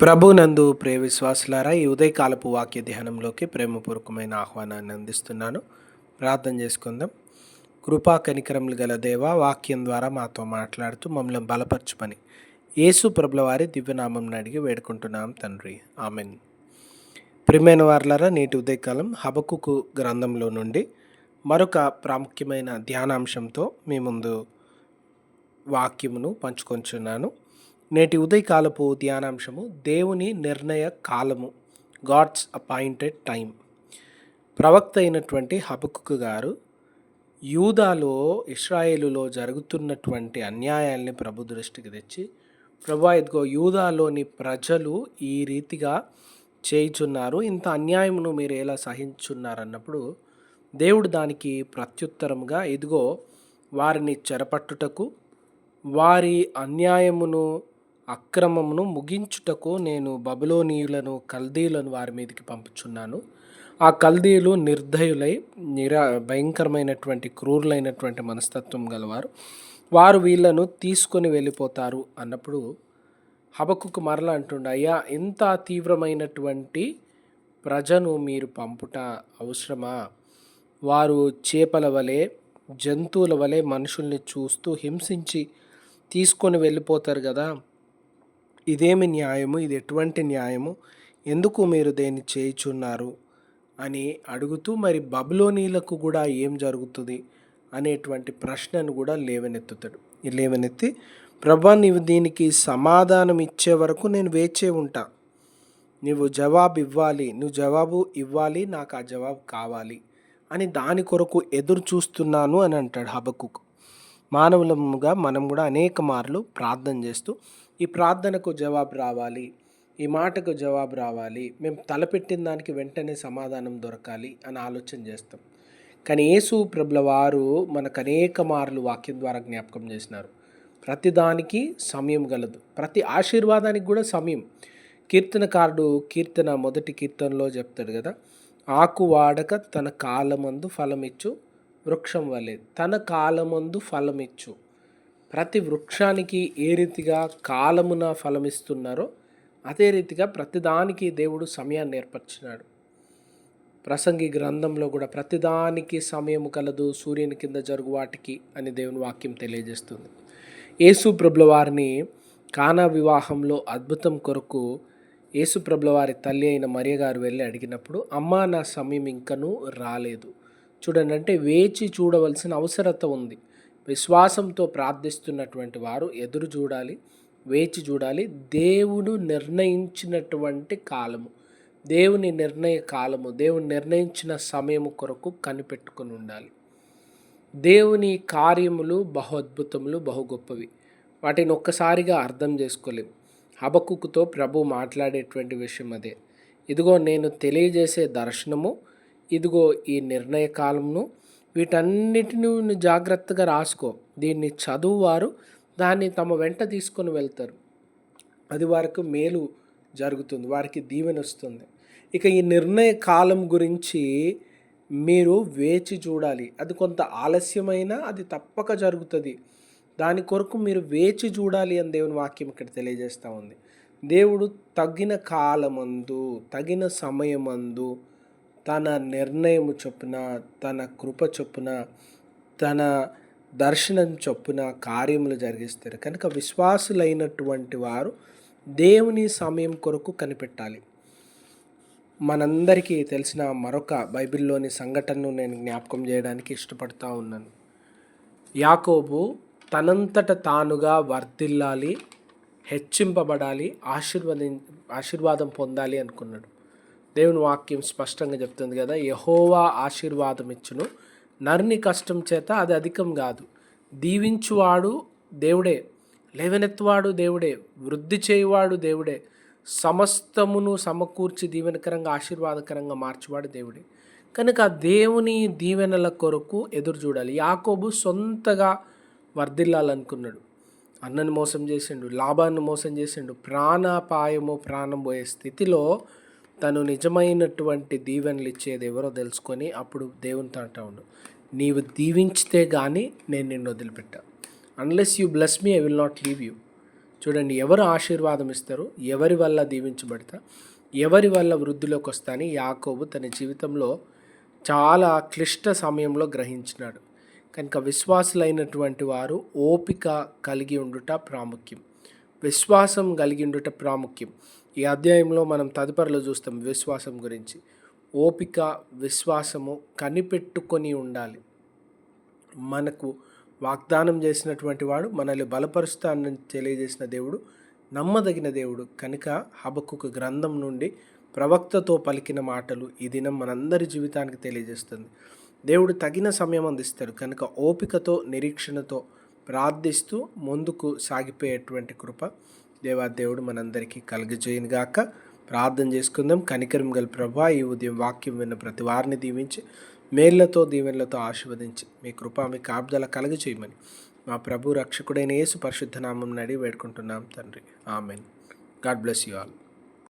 ప్రభునందు ప్రియ విశ్వాసులారా ఈ ఉదయకాలపు వాక్య ధ్యానంలోకి ప్రేమపూర్వకమైన ఆహ్వానాన్ని అందిస్తున్నాను. ప్రార్థన చేసుకుందాం. కృపా కనికరములు గల దేవ వాక్యం ద్వారా మాతో మాట్లాడుతూ మమ్మల్ని బలపరచుమని యేసు ప్రభుల వారి దివ్యనామం అడిగి వేడుకుంటున్నాం తండ్రి. ఆమెన్. ప్రిమైన వార్లారా నేటి ఉదయకాలం హబకుకు గ్రంథంలో నుండి మరొక ప్రాముఖ్యమైన ధ్యానాంశంతో మీ ముందు వాక్యమును పంచుకొంచున్నాను. నేటి ఉదయకాలపు ధ్యానాంశము దేవుని నిర్ణయ కాలము గాడ్స్ అపాయింటెడ్ టైం ప్రవక్త అయినటువంటి హబకుకు గారు యూదాలో ఇస్రాయేలులో జరుగుతున్నటువంటి అన్యాయాల్ని ప్రభు దృష్టికి తెచ్చి ప్రభు ఇదిగో యూదాలోని ప్రజలు ఈ రీతిగా చేయుచున్నారు ఇంత అన్యాయమును మీరు ఎలా సహించున్నారన్నప్పుడు దేవుడు దానికి ప్రత్యుత్తరముగా ఇదిగో వారిని చెరపట్టుటకు వారి అన్యాయమును అక్రమమును ముగించుటకు నేను బబులోనీయులను కల్దీయులను వారి మీదకి పంపుచున్నాను. ఆ కల్దీయులు నిర్దయులై నిరా భయంకరమైనటువంటి క్రూరులైనటువంటి మనస్తత్వం గలవారు. వారు వీళ్ళను తీసుకొని వెళ్ళిపోతారు అన్నప్పుడు హబకుకు మరల అంటుండ అయ్యా ఇంత తీవ్రమైనటువంటి ప్రజను మీరు పంపుట అవసరమా? వారు చేపల వలె జంతువుల వలె మనుషుల్ని చూస్తూ హింసించి తీసుకొని వెళ్ళిపోతారు కదా. ఇదేమి న్యాయము? ఇది ఎటువంటి న్యాయము? ఎందుకు మీరు దేన్ని చేయుచున్నారు? అని అడుగుతూ మరి బబులోనీలకు కూడా ఏం జరుగుతుంది అనేటువంటి ప్రశ్నను కూడా లేవనెత్తుతాడు. లేవనెత్తి ప్రభా నీవు దీనికి సమాధానం ఇచ్చే వరకు నేను వేచే ఉంటా. నువ్వు జవాబు ఇవ్వాలి. నువ్వు జవాబు ఇవ్వాలి. నాకు ఆ జవాబు కావాలి. అని దాని కొరకు ఎదురు చూస్తున్నాను అని అంటాడు హబకుకు మానవులముగా మనం కూడా అనేక మార్లు ప్రార్థన చేస్తూ ఈ ప్రార్థనకు జవాబు రావాలి. ఈ మాటకు జవాబు రావాలి. మేము తలపెట్టిన దానికి వెంటనే సమాధానం దొరకాలి అని ఆలోచన చేస్తాం. కానీ యేసు ప్రభుల వారు మనకు అనేక మార్లు వాక్యం ద్వారా జ్ఞాపకం చేసినారు. ప్రతిదానికి సమయం గలదు. ప్రతి ఆశీర్వాదానికి కూడా సమయం. కీర్తనకారుడు కీర్తన మొదటి కీర్తనలో చెప్తాడు కదా ఆకు వాడక తన కాలమందు ఫలమిచ్చు వృక్షం వలె తన కాలమందు ఫలమిచ్చు. ప్రతి వృక్షానికి ఏ రీతిగా కాలమున ఫలమిస్తున్నారో అదే రీతిగా ప్రతిదానికి దేవుడు సమయాన్ని ఏర్పరిచినాడు. ప్రసంగి గ్రంథంలో కూడా ప్రతిదానికి సమయం కలదు సూర్యుని కింద జరుగు వాటికి అని దేవుని వాక్యం తెలియజేస్తుంది. యేసు ప్రభుల వారిని కానా వివాహంలో అద్భుతం కొరకు యేసు ప్రభుల వారి తల్లి అయిన మరియ గారు వెళ్ళి అడిగినప్పుడు అమ్మ నా సమయం ఇంకనూ రాలేదు. చూడండి అంటే వేచి చూడవలసిన అవసరత ఉంది. విశ్వాసంతో ప్రార్థిస్తున్నటువంటి వారు ఎదురు చూడాలి వేచి చూడాలి. దేవుడు నిర్ణయించినటువంటి కాలము. దేవుని నిర్ణయ కాలము దేవుని నిర్ణయించిన సమయము కొరకు కనిపెట్టుకుని ఉండాలి. దేవుని కార్యములు బహు అద్భుతములు బహు గొప్పవి. వాటిని ఒక్కసారిగా అర్థం చేసుకోలేము హబకుకుతో ప్రభు మాట్లాడేటువంటి విషయం అదే. ఇదిగో నేను తెలియజేసే దర్శనము ఇదిగో ఈ నిర్ణయ కాలమును వీటన్నిటిని నువ్వు జాగ్రత్తగా రాసుకో. దీన్ని చదువువారు దాన్ని తమ వెంట తీసుకొని వెళ్తారు. అది వారికి మేలు జరుగుతుంది వారికి దీవెన వస్తుంది. ఇక ఈ నిర్ణయ కాలం గురించి మీరు వేచి చూడాలి. అది కొంత ఆలస్యమైన అది తప్పక జరుగుతుంది. దాని కొరకు మీరు వేచి చూడాలి అని దేవుని వాక్యం ఇక్కడ తెలియజేస్తూ ఉంది. దేవుడు తగిన కాలమందు తగిన సమయమందు తన నిర్ణయం చొప్పున తన కృప చొప్పున తన దర్శనం చొప్పున కార్యములు జరిగిస్తారు. కనుక విశ్వాసులైనటువంటి వారు దేవుని సమయం కొరకు కనిపెట్టాలి. మనందరికీ తెలిసిన మరొక బైబిల్లోని సంఘటనను నేను జ్ఞాపకం చేయడానికి ఇష్టపడతా ఉన్నాను. యాకోబు తనంతట తానుగా వర్ధిల్లాలి హెచ్చింపబడాలి ఆశీర్వది ఆశీర్వాదం పొందాలి అనుకున్నాడు. దేవుని వాక్యం స్పష్టంగా చెప్తుంది కదా యహోవా ఆశీర్వాదం ఇచ్చును నరుని కష్టం చేత అది అధికం కాదు. దీవించువాడు దేవుడే లేవనెత్తువాడు దేవుడే వృద్ధి చేయువాడు దేవుడే సమస్తమును సమకూర్చి దీవెనకరంగా ఆశీర్వాదకరంగా మార్చువాడు దేవుడే. కనుక దేవుని దీవెనల కొరకు ఎదురు చూడాలి. యాకోబు సొంతగా వర్ధిల్లాలనుకున్నాడు. అన్నని మోసం చేసిండు లాభాన్ని మోసం చేసిండు ప్రాణాపాయము ప్రాణం పోయే స్థితిలో తను నిజమైనటువంటి దీవెనలు ఇచ్చేది ఎవరో తెలుసుకొని అప్పుడు దేవునితో అంటా ఉండు. నీవు దీవించితే కానీ నేను నిన్ను వదిలిపెట్టా. Unless you bless me I will not leave you చూడండి ఎవరు ఆశీర్వాదం ఇస్తారు? ఎవరి వల్ల దీవించబడతా? ఎవరి వల్ల వృద్ధిలోకి వస్తాని యాకోబు తన జీవితంలో చాలా క్లిష్ట సమయంలో గ్రహించినాడు. కనుక విశ్వాసులైనటువంటి వారు ఓపిక కలిగి ఉండుట ప్రాముఖ్యం. విశ్వాసం కలిగి ఉండుట ప్రాముఖ్యం. ఈ అధ్యాయంలో మనం తదుపరిలో చూస్తాం విశ్వాసం గురించి. ఓపిక విశ్వాసము కనిపెట్టుకొని ఉండాలి. మనకు వాగ్దానం చేసినటువంటి వాడు మనల్ని బలపరుస్తానని తెలియజేసిన దేవుడు నమ్మదగిన దేవుడు. కనుక హబకుకు గ్రంథం నుండి ప్రవక్తతో పలికిన మాటలు ఈ దినం మనందరి జీవితానికి తెలియజేస్తుంది. దేవుడు తగిన సమయం అందిస్తాడు. కనుక ఓపికతో నిరీక్షణతో ప్రార్థిస్తూ ముందుకు సాగిపోయేటువంటి కృప. దేవా దేవుడు మనందరికీ కలుగజేయను గాక. ప్రార్థన చేసుకుందాం. కనికరం గల ప్రభా ఈ ఉదయం వాక్యం విన్న ప్రతి వారిని దీవించి మేళ్ళతో దీవెనలతో ఆశీర్వదించి మీ కృప మీ కాపుదల కలుగజేయమని మా ప్రభు రక్షకుడైన యేసు పరిశుద్ధ నామం నడి వేడుకుంటున్నాం తండ్రి. Amen. God bless you all.